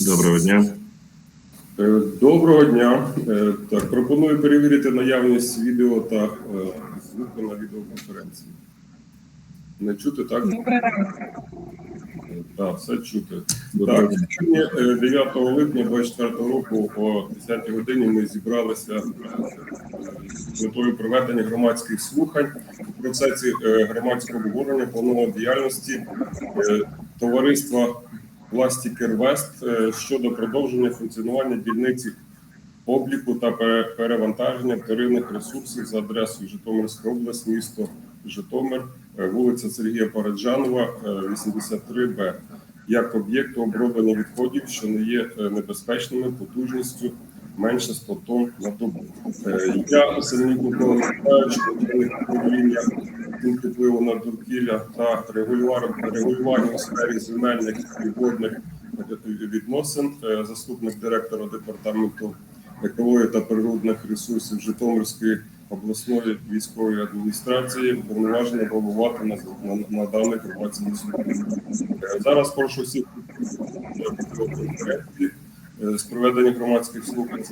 Доброго дня. Е, Доброго дня. Е, Так, пропоную перевірити наявність відео та е, звуку на відеоконференції. Не чути, так? Добрий ранок. Е, Так, все чути. Доброго Так, сьогодні е, 9 липня 2024 року о 10 годині ми зібралися з метою проведення громадських слухань у процесі громадського обговорення планової діяльності товариства Пластікер Вест е, щодо продовження функціонування дільниці обліку та пере- перевантаження вторинних ресурсів за адресою Житомирська область, місто Житомир, е, вулиця Сергія Параджанова, е, 83Б, як об'єкту оброблення відходів, що не є е, небезпечними потужністю менше 100 тонн на добу. Я Сергій Микола Миколаївич, управління впливу на довкілля та регулювання у сфері земельних і водних відносин, е, заступник директора департаменту екології та природних ресурсів Житомирської обласної військової адміністрації повноваження головувати на, на, на даних громадських слуханнях. Е, Зараз прошу всіх з проведення громадських слухань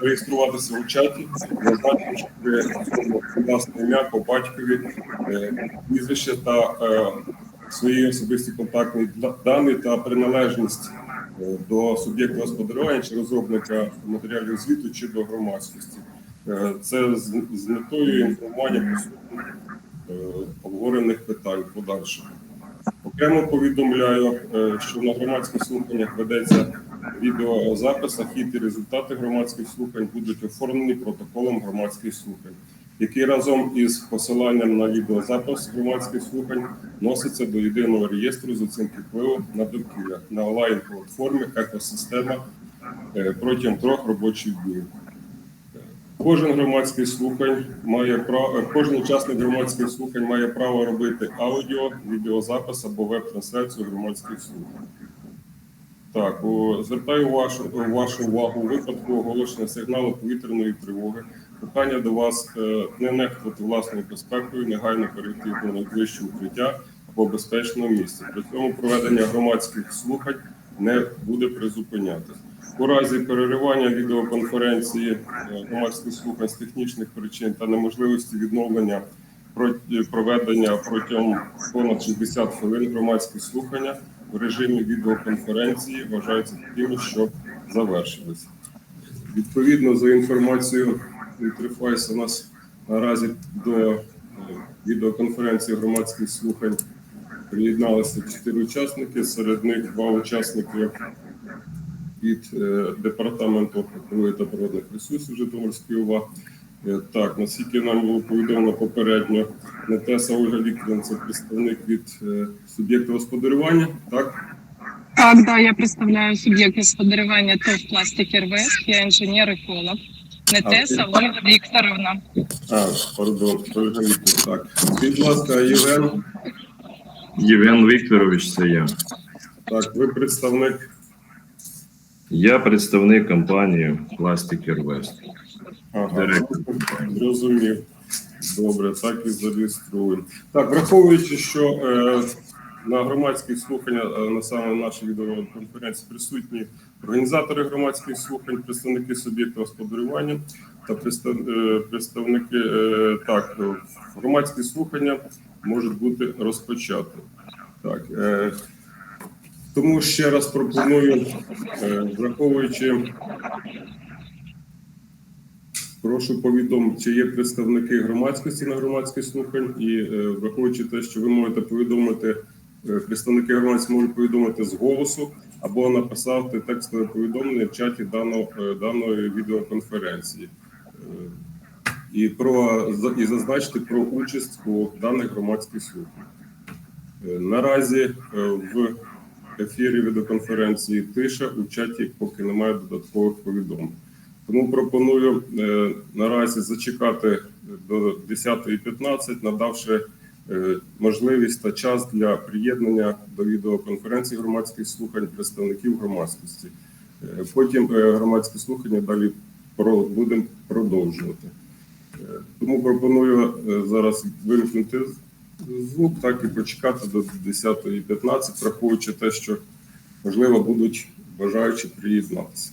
реєструватися у чаті, зазначивши власне ім'я по батькові, е, прізвище та е, свої особисті контактні дані та приналежність е, до суб'єкта господарювання чи розробника матеріалів звіту чи до громадськості. Е, Це з, метою інформування е, обговорених питань в подальшому. Окремо повідомляю, е, що на громадських слуханнях ведеться відеозапис, а і результати громадських слухань будуть оформлені протоколом громадських слухань, який разом із посиланням на відеозапис громадських слухань носиться до єдиного реєстру з оцінки впливу на довкілля на онлайн-платформі екосистема е, протягом трьох робочих днів. Кожен громадський слухань має право, кожен учасник громадських слухань має право робити аудіо, відеозапис або веб-трансляцію громадських слухань. Так, о, звертаю вашу, вашу увагу у випадку оголошення сигналу повітряної тривоги. Прохання до вас е, не нехтувати власною безпекою, негайно перейти до найближчого укриття або безпечного місця. При цьому проведення громадських слухань не буде призупинятися. У разі переривання відеоконференції е, громадських слухань з технічних причин та неможливості відновлення про- проведення протягом понад 60 хвилин громадські слухання в режимі відеоконференції вважаються такими, що завершилися. Відповідно за інформацією Інтерфейс у нас наразі до е, відеоконференції громадських слухань приєдналися чотири учасники. Серед них два учасники від е, департаменту екології та природних ресурсів Житомирської ОВА. Е, Так, наскільки нам було повідомлено попередньо, Нетеса Ольга Вікторівна, це представник від е, суб'єкта господарювання, так? Так, да, я представляю суб'єкт господарювання ТОВ «Пластик РВС», я інженер-еколог. Нетеса Ольга Вікторовна. А, пардон, Ольга Вікторівна, так. Будь ласка, Євген, Євген Вікторович, це я. так, ви представник Я представник компанії Plastic West. Ага, Директор. зрозумів. Добре, так і зареєструємо. Так, враховуючи, що е, на громадських слуханнях, е, на саме нашій відеоконференції присутні організатори громадських слухань, представники суб'єкту господарювання та представ- е, представники е, так, громадські слухання можуть бути розпочаті. Так, е, тому ще раз пропоную, е, враховуючи Прошу повідомити, чи є представники громадськості на громадських слухань, і е, враховуючи те, що ви можете повідомити, е, представники громадськості можуть повідомити з голосу або написати текстове повідомлення в чаті даного, е, даної відеоконференції. І про і зазначити про участь у даних громадських слухань. Е, Наразі в ефірі відеоконференції тиша у чаті поки немає додаткових повідомлень. Тому пропоную е, наразі зачекати до 10.15, надавши е, можливість та час для приєднання до відеоконференції громадських слухань представників громадськості. Е, Потім громадські слухання далі будемо продовжувати. Тому пропоную зараз вимкнути звук, так і почекати до 10.15, враховуючи те, що можливо будуть бажаючи приєднатися.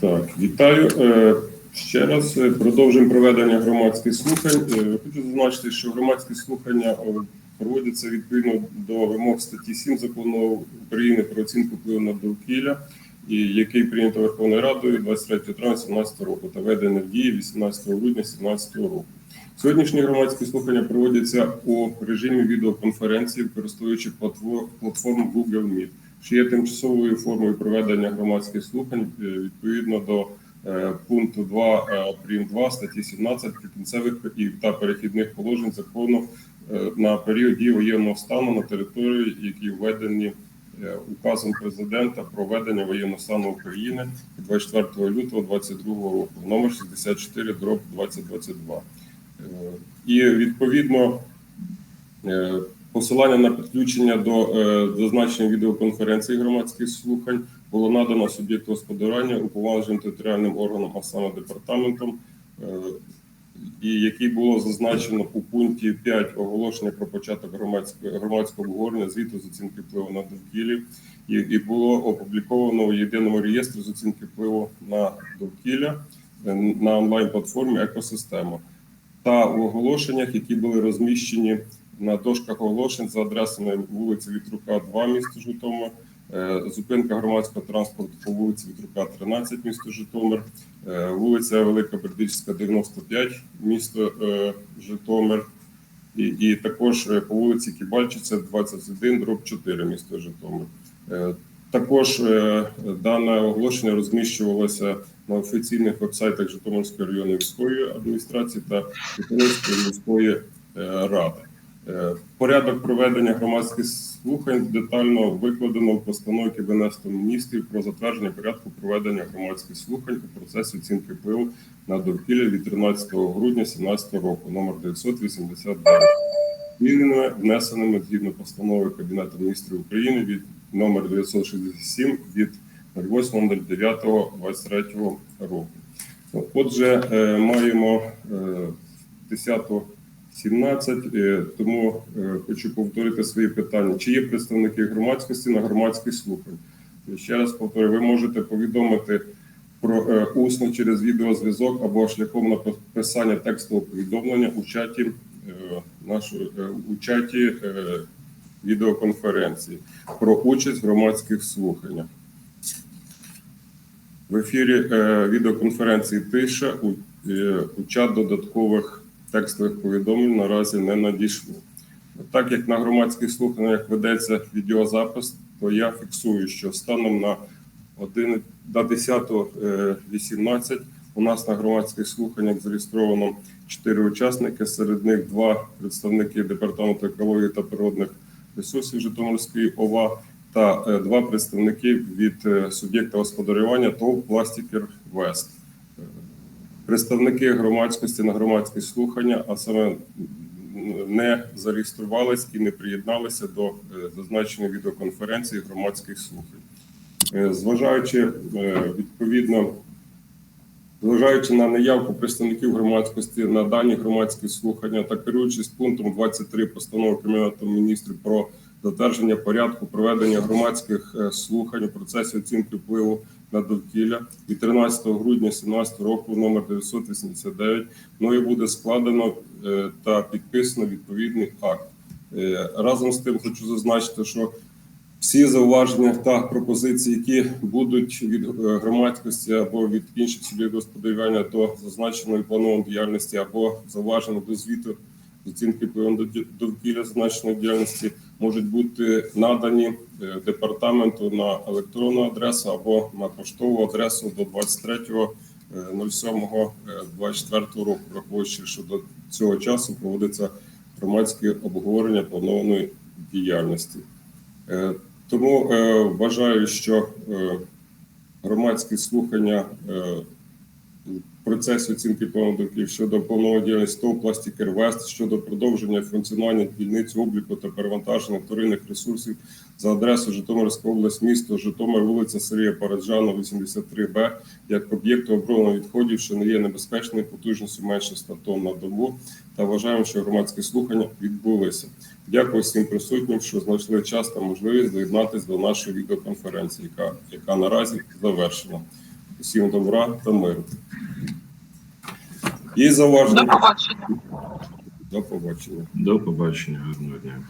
Так, вітаю. Е, Ще раз е, продовжуємо проведення громадських слухань. Е, Хочу зазначити, що громадські слухання проводяться відповідно до вимог статті 7 закону України про оцінку впливу на довкілля, який прийнято Верховною Радою 23 травня 2017 року та введений в дії 18 грудня 2017 року. Сьогоднішні громадські слухання проводяться у режимі відеоконференції, використовуючи платформу Google Meet, що є тимчасовою формою проведення громадських слухань е, відповідно до е, пункту 2 е, прим. 2 статті 17 прикінцевих та перехідних положень закону на період дії воєнного стану на території, які введені указом президента про введення воєнного стану України 24 лютого 2022 року, номер 64 дроб 2022. Е, І відповідно посилання на підключення до е, зазначення відеоконференції громадських слухань було надано суб'єкту господарювання уповноваженим територіальним органом, а саме департаментом, е, і який було зазначено у пункті 5 оголошення про початок громадського громадського обговорення звіту з оцінки впливу на довкілля, і, і було опубліковано у єдиному реєстрі з оцінки впливу на довкілля е, на онлайн платформі Екосистема та в оголошеннях, які були розміщені на дошках оголошень за адресами вулиці Вітрука, 2, місто Житомир, е, зупинка громадського транспорту по вулиці Вітрука, 13, місто Житомир, е, вулиця Велика Бердичська, 95, місто е, Житомир, і, і також по вулиці Кібальчиця, 21, дроб 4, місто Житомир. Також дане оголошення розміщувалося на офіційних вебсайтах Житомирської районної військової адміністрації та Житомирської міської ради. Е, порядок проведення громадських слухань детально викладено в постанові Кабінету міністрів про затвердження порядку проведення громадських слухань у процесі оцінки впливу на довкілля від 13 грудня 2017 року номер 989 змінами, внесеними згідно постанови Кабінету міністрів України від номер 967 від 08.09.23 року. Отже, е, маємо е, 10 17. Е, тому е, хочу повторити свої питання. Чи є представники громадськості на громадських слухань? Ще раз повторюю, ви можете повідомити про е, усно через відеозв'язок або шляхом написання текстового повідомлення у чаті нашої у чаті відеоконференції про участь в громадських слуханнях. В ефірі відеоконференції Тиша у чат додаткових текстових повідомлень наразі не надійшло. Так як на громадських слуханнях ведеться відеозапис, то я фіксую, що станом на 1, до 10.18 у нас на громадських слуханнях зареєстровано 4 учасники, серед них два представники департаменту екології та природних ресурсів Житомирської ОВА та е, два представники від е, суб'єкта господарювання ТОВ Пластікер Вест. Представники громадськості на громадські слухання, а саме не зареєструвались і не приєдналися до е, зазначеної відеоконференції громадських слухань. Е, Зважаючи е, відповідно, зважаючи на наявку представників громадськості на дані громадські слухання та керуючись пунктом 23 постанови Кабінету міністрів про затвердження порядку проведення громадських слухань у процесі оцінки впливу на довкілля від 13 грудня 2017 року номер 989 мною буде складено е, та підписано відповідний акт. Е, Разом з тим хочу зазначити, що всі зауваження та пропозиції, які будуть від е, громадськості або від інших суб'єктів господарювання до зазначеної планової діяльності, або зауваження до звіту оцінки впливу довкілля зазначеної діяльності, можуть бути надані е, департаменту на електронну адресу або на поштову адресу до 23.07.24 року, враховуючи, що до цього часу проводиться громадське обговорення планованої діяльності. Е, Тому е, вважаю, що е, громадські слухання в процесі оцінки плану щодо планової діяльності ТОВ «Пластикер Вест» щодо продовження функціонування дільниць обліку та перевантаження вторинних ресурсів за адресою Житомирська область, місто Житомир, вулиця Сергія Параджана, 83Б, як об'єкту обробленого відходів, що не є небезпечною потужністю менше 100 тонн на добу, та вважаємо, що громадські слухання відбулися. Дякую всім присутнім, що знайшли час та можливість доєднатися до нашої відеоконференції, яка, яка наразі завершена. Усім добра та миру. Є До зауваження? побачення. До побачення. До побачення, гарного дня.